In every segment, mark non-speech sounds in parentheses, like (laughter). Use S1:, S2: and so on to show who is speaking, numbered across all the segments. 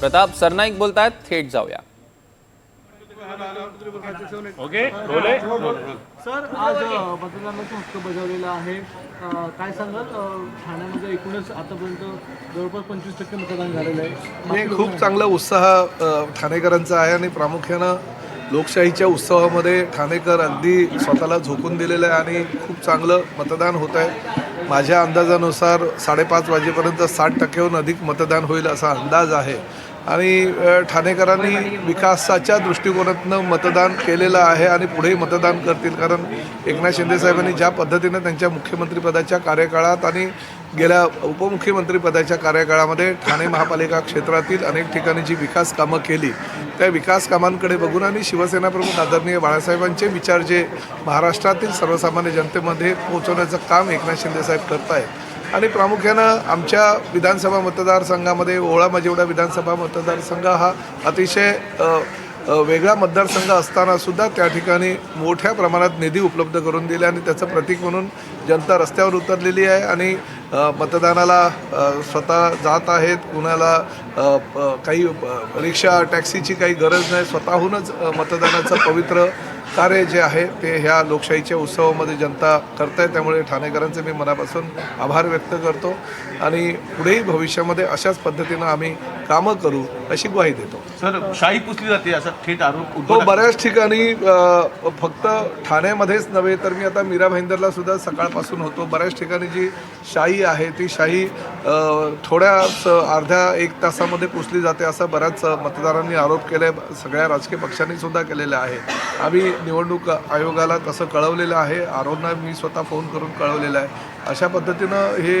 S1: प्रताप सरनाईक बोलतायत थेट जाऊया.
S2: ओके रोले
S3: सर आज मतदानाचा हक्क बजावलेला आहे. काय सांगाल? ठाण्यामध्ये एकूणच आतापर्यंत जवळपास पंचवीस टक्के मतदान झालेलं आहे.
S4: हे खूप चांगला उत्साह ठाणेकरांचा आहे आणि प्रामुख्यानं लोकशाहीच्या उत्सवामध्ये ठाणेकर अगदी स्वतःला झोकून दिलेलं आहे आणि खूप चांगलं मतदान होत आहे. माझ्या अंदाजानुसार साडेपाच वाजेपर्यंत साठ टक्क्याहून अधिक मतदान होईल असा अंदाज आहे. आणि ठाणेकरांनी विकासाच्या दृष्टिकोनातनं मतदान केलेलं आहे आणि पुढेही मतदान करतील. कारण एकनाथ शिंदेसाहेबांनी ज्या पद्धतीनं त्यांच्या मुख्यमंत्रीपदाच्या कार्यकाळात आणि गेल्या उपमुख्यमंत्रीपदाच्या कार्यकाळामध्ये ठाणे महापालिका क्षेत्रातील अनेक ठिकाणी जी विकास कामं केली त्या विकास कामांकडे बघून आणि शिवसेना प्रमुख आदरणीय बाळासाहेबांचे विचार जे महाराष्ट्रातील सर्वसामान्य जनतेमध्ये पोहोचवण्याचं काम एकनाथ शिंदेसाहेब करत आहेत आणि प्रामुख्यानं आमच्या विधानसभा मतदारसंघामध्ये ओळा मजेवडा विधानसभा मतदारसंघ हा अतिशय वेगळा मतदारसंघ असतानासुद्धा त्या ठिकाणी मोठ्या प्रमाणात निधी उपलब्ध करून दिला आणि त्याचं प्रतीक म्हणून जनता रस्त्यावर उतरलेली आहे आणि मतदानाला स्वतः जात आहेत कुणाला काही रिक्षा टॅक्सीची काही गरज नाही स्वतःहूनच मतदानाचं पवित्र कार्य जे आहे ते ह्या लोकशाहीच्या उत्सवामध्ये जनता करत आहे त्यामुळे ठाणेकरांचे मी मनापासून आभार व्यक्त करतो. आणि पुढेही भविष्यामध्ये अशाच पद्धतीनं आम्ही कामं करू अशी ग्वाही देतो.
S2: सर शाही पुसली जाते असा थेट आरोप
S4: तो
S2: ठाकरे-
S4: बऱ्याच ठिकाणी फक्त ठाण्यामध्येच नव्हे तर मी आता मीरा भाईंदरला सुद्धा सकाळपासून होतो. बऱ्याच ठिकाणी जी शाही आहे ती शाही अ, थोड्याच अर्ध्या एक तासामध्ये पुसली जाते असं बऱ्याच मतदारांनी आरोप केले सगळ्या राजकीय पक्षांनी सुद्धा केलेले आहे. आम्ही निवडणूक आयोगाला तसं कळवलेलं आहे आरोना मी स्वतः फोन करून कळवलेलं आहे. अशा पद्धतीनं हे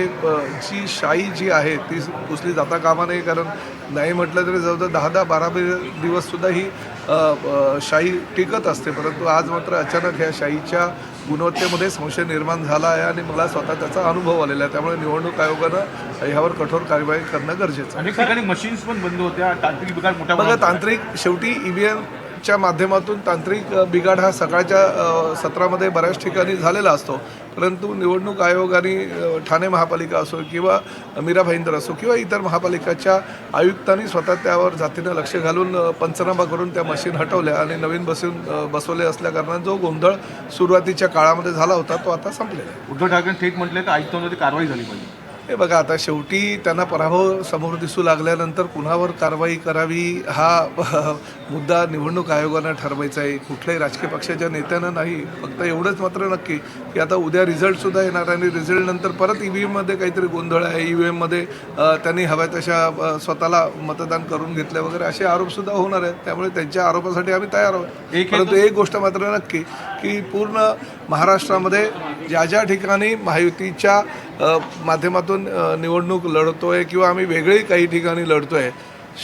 S4: जी शाही जी आहे ती पुसली जाता कामा नये कारण नाही म्हटलं तरी जवळजवळ दहा दहा बारा दिवससुद्धा ही शाही टिकत असते. परंतु आज मात्र अचानक ह्या शाहीच्या गुणवत्तेमध्ये संशय निर्माण झाला आहे आणि मला स्वतः त्याचा अनुभव आलेला आहे. त्यामुळे निवडणूक आयोगानं ह्यावर कठोर कार्यवाही करणं गरजेचं आहे.
S2: अनेक ठिकाणी मशीन्स पण बंद होत्या. तांत्रिक बिघाड मोठ्या
S4: बघा. तांत्रिक शेवटी ई व्ही माध्यमातून तांत्रिक बिघाड हा सकाळच्या सत्रामध्ये बऱ्याच ठिकाणी झालेला असतो. परंतु निवडणूक आयोग आणि ठाणे महापालिका असो किंवा मीरा भाईंदर असो किंवा इतर महापालिकाच्या आयुक्तांनी स्वतः त्यावर जातीनं लक्ष घालून पंचनामा करून त्या मशीन हटवल्या आणि नवीन बसून बसवले असल्याकारणाने जो गोंधळ सुरुवातीच्या काळामध्ये झाला होता तो आता संपलेला आहे.
S2: उद्धव ठाकरे थेट म्हटले की आयुक्तांवरती कारवाई झाली पाहिजे.
S4: हे बघा आता शेवटी त्यांना पराभव समोर दिसू लागल्यानंतर कुणावर कारवाई करावी हा (laughs) मुद्दा निवडणूक आयोगानं ठरवायचा आहे. कुठल्याही राजकीय पक्षाच्या नेत्यानं नाही. फक्त एवढंच मात्र नक्की की आता उद्या रिझल्टसुद्धा येणार आणि रिझल्ट नंतर परत ई व्ही एममध्ये काहीतरी गोंधळ आहे. ई व्ही एममध्ये त्यांनी हव्या तशा स्वतःला मतदान करून घेतले वगैरे असे आरोपसुद्धा होणार आहेत. त्यामुळे त्यांच्या आरोपासाठी आम्ही तयार आहोत.
S2: एक
S4: परंतु एक गोष्ट मात्र नक्की की पूर्ण महाराष्ट्रामध्ये ज्या ज्या ठिकाणी महायुतीच्या माध्यमातून निवडणूक लढतो आहे किंवा आम्ही वेगळी काही ठिकाणी लढतो आहे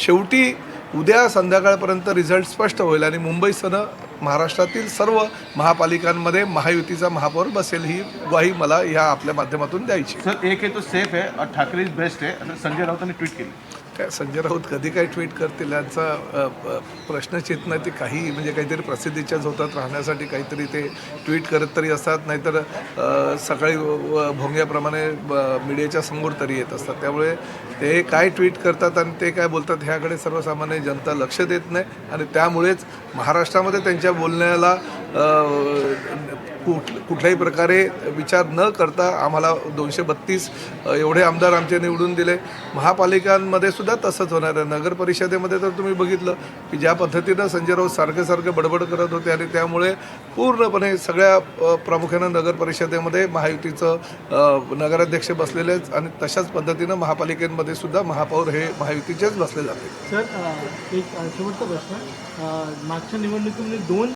S4: शेवटी उद्या संध्याकाळपर्यंत रिझल्ट स्पष्ट होईल आणि मुंबईसह महाराष्ट्रातील सर्व महापालिकांमध्ये महायुतीचा महापौर बसेल ही ग्वाही मला या आपल्या माध्यमातून द्यायची.
S2: सर एक आहे तो सेफ आहे ठाकरे बेस्ट आहे. असं संजय राऊतांनी ट्विट केलं.
S4: काय संजय राऊत कधी काय ट्विट करतील यांचा प्रश्नचिन्ह नाही ते काही म्हणजे काहीतरी प्रसिद्धीच्या होतात राहण्यासाठी काहीतरी ते ट्विट करत तरी असतात नाहीतर सकाळी व- भोंग्याप्रमाणे ब- मीडियाच्या समोर तरी येत असतात. त्यामुळे ते काय ट्विट करतात आणि ते काय बोलतात ह्याकडे सर्वसामान्य जनता लक्ष देत नाही आणि त्यामुळेच महाराष्ट्रामध्ये त्यांच्या बोलण्याला कुठ कुठल्याही प्रकारे विचार न करता आम्हाला दोनशे बत्तीस एवढे आमदार आमचे निवडून दिले. महापालिकांमध्ये सुद्धा तसंच होणार आहे. नगर परिषदेमध्ये तर तुम्ही बघितलं की ज्या पद्धतीनं संजय राऊत सारखे सारखे बडबड करत होते आणि त्यामुळे पूर्णपणे सगळ्या प्रामुख्यानं नगर परिषदेमध्ये महायुतीचं नगराध्यक्ष बसलेलेच आणि तशाच पद्धतीनं महापालिकेमध्ये सुद्धा महापौर हे महायुतीचेच बसले जाते.
S3: सर एक शेवटचा प्रश्न. मागच्या निवडणुकीमध्ये दोन